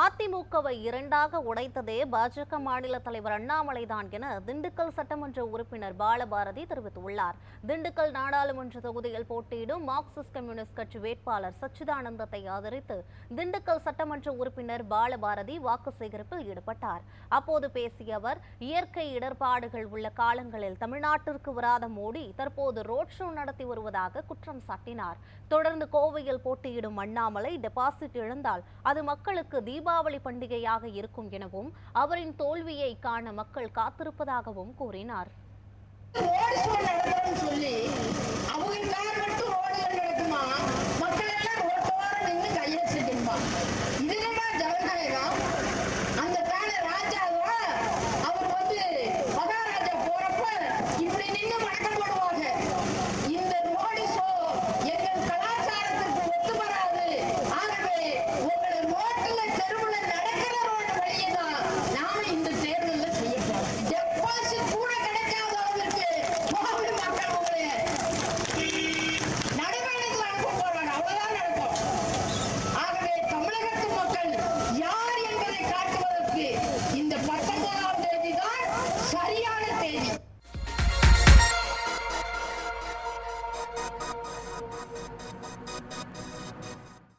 அதிமுகவை இரண்டாக உடைத்ததே பாஜக மாநில தலைவர் அண்ணாமலைதான் என திண்டுக்கல் சட்டமன்ற உறுப்பினர் பாலபாரதி தெரிவித்துள்ளார். திண்டுக்கல் நாடாளுமன்ற தொகுதியில் போட்டியிடும் மார்க்சிஸ்ட் கம்யூனிஸ்ட் கட்சி வேட்பாளர் சச்சிதானந்தத்தை ஆதரித்து திண்டுக்கல் சட்டமன்ற உறுப்பினர் பாலபாரதி வாக்கு சேகரிப்பில் ஈடுபட்டார். அப்போது பேசிய அவர் இயற்கை இடர்பாடுகள் உள்ள காலங்களில் தமிழ்நாட்டிற்கு வராத மோடி தற்போது ரோட் ஷோ நடத்தி வருவதாக குற்றம் சாட்டினார். தொடர்ந்து கோவையில் போட்டியிடும் அண்ணாமலை டெபாசிட் இழந்தால் அது மக்களுக்கு தீபாவளி பண்டிகையாக இருக்கும் எனவும் அவரின் தோல்வியை காண மக்கள் காத்திருப்பதாகவும் கூறினார். யார் என்பதை காட்டுவதற்கு இந்த பத்தொன்பதாம் தேதி தான் சரியான தேதி.